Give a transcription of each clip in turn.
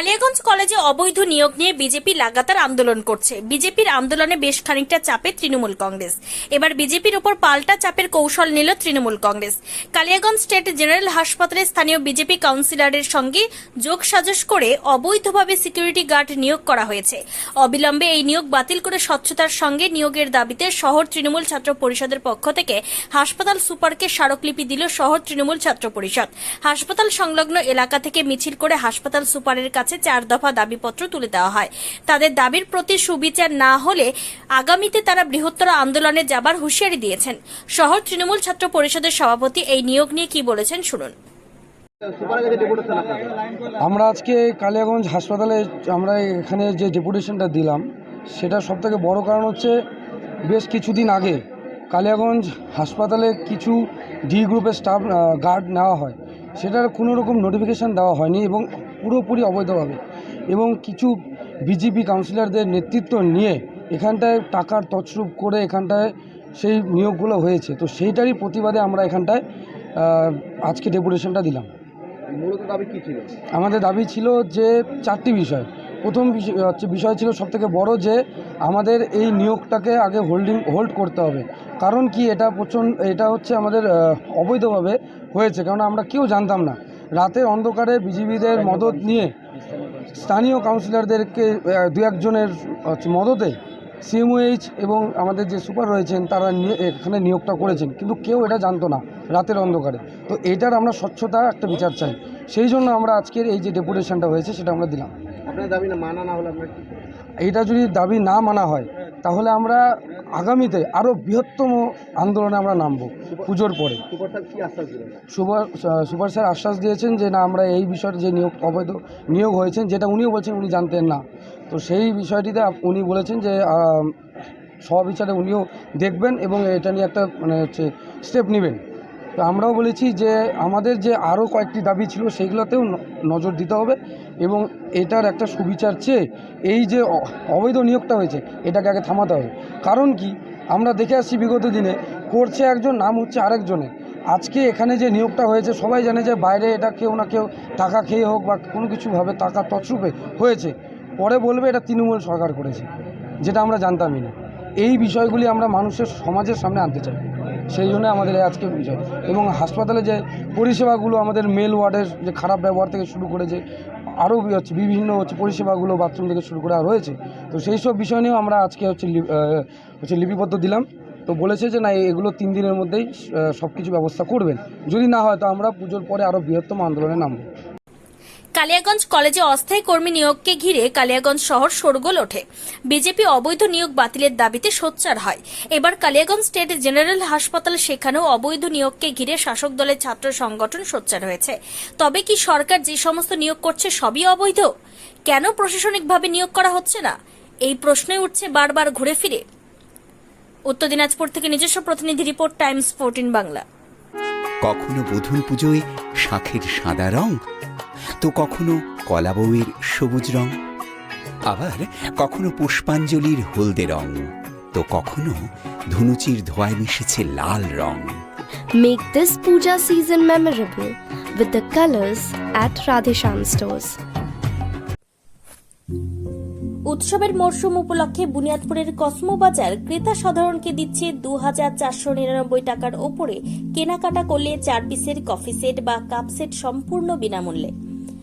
কালিয়াগঞ্জ কলেজে অবৈধ নিয়োগ নিয়ে বিজেপি লাগাতার আন্দোলন করছে। বিজেপির আন্দোলনে বেশ খানিকটা চাপে তৃণমূল কংগ্রেস। এবার বিজেপির ওপর পাল্টা চাপের কৌশল নিল তৃণমূল কংগ্রেস। কালিয়াগঞ্জ স্টেট জেনারেল হাসপাতালে স্থানীয় বিজেপি কাউন্সিলরের সঙ্গে যোগ সাজস করে অবৈধভাবে সিকিউরিটি গার্ড নিয়োগ করা হয়েছে। অবিলম্বে এই নিয়োগ বাতিল করে স্বচ্ছতার সঙ্গে নিয়োগের দাবিতে শহর তৃণমূল ছাত্র পরিষদের পক্ষ থেকে হাসপাতাল সুপারকে স্মারকলিপি দিল শহর তৃণমূল ছাত্র পরিষদ। হাসপাতাল সংলগ্ন এলাকা থেকে মিছিল করে হাসপাতাল সুপারের কাছে চার দফা দাবিপত্র তুলে দেওয়া হয়। তাদের দাবির প্রতি সুবিচার না হলে আগামীতে তারা বৃহত্তর আন্দোলনে যাবার হুঁশিয়ারি দিয়েছেন। শহর তৃণমূল ছাত্র পরিষদের সভাপতি এই নিয়োগ নিয়ে কি বলেছেন শুনুন। কাছে আমরা আজকে কালিয়াগঞ্জ হাসপাতালে, আমরা এখানে যে ডেপুটেশনটা দিলাম, সেটা সবথেকে বড় কারণ হচ্ছে বেশ কিছুদিন আগে কালিয়াগঞ্জ হাসপাতালে কিছু ডি গ্রুপের স্টাফ গার্ড নেওয়া হয়। সেটার কোনো রকম নোটিফিকেশান দেওয়া হয়নি এবং পুরোপুরি অবৈধভাবে এবং কিছু বিজেপি কাউন্সিলরদের নেতৃত্ব নিয়ে এখানটায় টাকার তছরূপ করে এখানটায় সেই নিয়োগগুলো হয়েছে। তো সেইটারই প্রতিবাদে আমরা এখানটায় আজকে ডেপুটেশনটা দিলাম। মূলত দাবি কি ছিল? আমাদের দাবি ছিল যে চারটি বিষয়। প্রথম বিষয় হচ্ছে বিষয় ছিল সবথেকে বড় যে আমাদের এই নিয়োগটাকে আগে হোল্ডিং হোল্ড করতে হবে। কারণ কি এটা প্রচণ্ড এটা হচ্ছে আমাদের অবৈধভাবে হয়েছে। কারণ আমরা কেউ জানতাম না। রাতের অন্ধকারে বিজিবিদের মদত নিয়ে স্থানীয় কাউন্সিলরদেরকে দু একজনের মদতে সিএমওএইচ এবং আমাদের যে সুপার রয়েছেন তারা নিয়ে এখানে নিয়োগটা করেছেন। কিন্তু কেউ এটা জানতো না রাতের অন্ধকারে। তো এটার আমরা স্বচ্ছতা একটা বিচার চাই। সেই জন্য আমরা আজকের এই যে ডেপুটেশনটা হয়েছে সেটা আমরা দিলাম। আপনার দাবি না মানা না হলে আপনার কি এইটা যদি দাবি না মানা হয় তাহলে আমরা আগামীতে আরও বৃহত্তম আন্দোলনে আমরা নামব পুজোর পরে। সুপার স্যার আশ্বাস দিয়েছেন যে না আমরা এই বিষয়ে যে নিয়োগ অবৈধ নিয়োগ হয়েছেন যেটা উনিও বলছেন উনি জানতেন না। তো সেই বিষয়টিতে উনি বলেছেন যে সব বিচারে উনিও দেখবেন এবং এটা নিয়ে একটা মানে হচ্ছে স্টেপ নেবেন। তো আমরাও বলেছি যে আমাদের যে আরও কয়েকটি দাবি ছিল সেইগুলোতেও নজর দিতে হবে এবং এটার একটা সুবিচার চেয়ে এই যে অবৈধ নিয়োগটা হয়েছে, এটাকে আগে থামাতে হবে। কারণ কি? আমরা দেখে আসছি বিগত দিনে করছে একজন, নাম হচ্ছে আরেকজনের। আজকে এখানে যে নিয়োগটা হয়েছে, সবাই জানে যে বাইরে এটা কেউ না কেউ টাকা খেয়ে হোক বা কোনো কিছুভাবে টাকা তছরূপে হয়েছে। পরে বলবে এটা তৃণমূল সরকার করেছে, যেটা আমরা জানতামই না। এই বিষয়গুলি আমরা মানুষের, সমাজের সামনে আনতে চাই। সেই জন্য আমাদের এই আজকের বিষয়। এবং হাসপাতালে যে পরিষেবাগুলো আমাদের মেল ওয়ার্ডের যে খারাপ ব্যবহার থেকে শুরু করে যে আরও হচ্ছে বিভিন্ন হচ্ছে পরিষেবাগুলো বাথরুম থেকে শুরু করে রয়েছে তো সেই সব বিষয় নিয়েও আমরা আজকে হচ্ছে হচ্ছে লিপিবদ্ধ দিলাম। তো বলেছে যে, না, এগুলো তিন দিনের মধ্যেই সব কিছু ব্যবস্থা করবেন। যদি না হয়, তো আমরা পুজোর পরে আরও বৃহত্তম আন্দোলনে নামবো। কালিয়াগঞ্জ কলেজে অস্থায়ী কর্মী নিয়োগকে ঘিরে কালিয়াগঞ্জ শহর শোরগোল ওঠে। বিজেপি অবৈধ নিয়োগ বাতিলের দাবিতে সোচ্চার হয়। এবার কালিয়াগঞ্জ স্টেট জেনারেল হাসপাতাল সেখানেও অবৈধ নিয়োগকে ঘিরে শাসক দলের ছাত্র সংগঠন সোচ্চার হয়েছে। তবে কি সরকার যে সমস্ত নিয়োগ করছে সবই অবৈধ? কেন প্রশাসনিকভাবে নিয়োগ করা হচ্ছে না? এই প্রশ্নই উঠছে বারবার ঘুরে ফিরে। উত্তর দিনাজপুর থেকে নিজস্ব প্রতিনিধি রিপোর্ট টাইমস ফোরটিন বাংলা। কখনো বধূর পুজোয় শাঁখের সাদা রং তো কখনো কলা বউয়ের সবুজ রং আবার কখনো পুষ্পাঞ্জলির হলদে রং তো কখনো ধুনুচির ধোয়ায় মিশেছে লাল রং Make this puja season memorable with the colors at Radhesham stores. উৎসবের মরশুম উপলক্ষে বুনিয়াদপুরের কসমো বাজার ক্রেতা সাধারণকে দিচ্ছে দু হাজার চারশো নিরানব্বই টাকার ওপরে কেনাকাটা করলে চার পিসের কফি সেট বা কাপ সেট সম্পূর্ণ বিনামূল্যে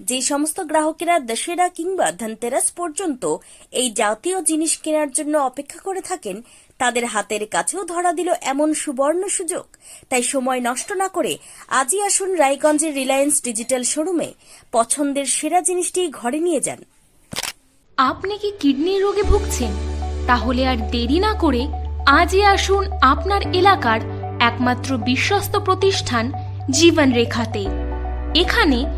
যে সমস্ত গ্রাহকেরা দশেরা কিংবা ধনতেরাস পর্যন্ত এই জাতীয় জিনিস কেনার জন্য অপেক্ষা করে থাকেন, তাদের হাতের কাছেও ধরা দিল এমন সুবর্ণ সুযোগ। তাই সময় নষ্ট না করে আজই আসুন রায়গঞ্জের রিলায়েন্স ডিজিটাল শোরুমে পছন্দের সেরা জিনিসটি ঘরে নিয়ে যান। আপনি কি কিডনির রোগে ভুগছেন? তাহলে আর দেরি না করে আজই আসুন আপনার এলাকার একমাত্র বিশ্বস্ত প্রতিষ্ঠান জীবন রেখাতে এখানে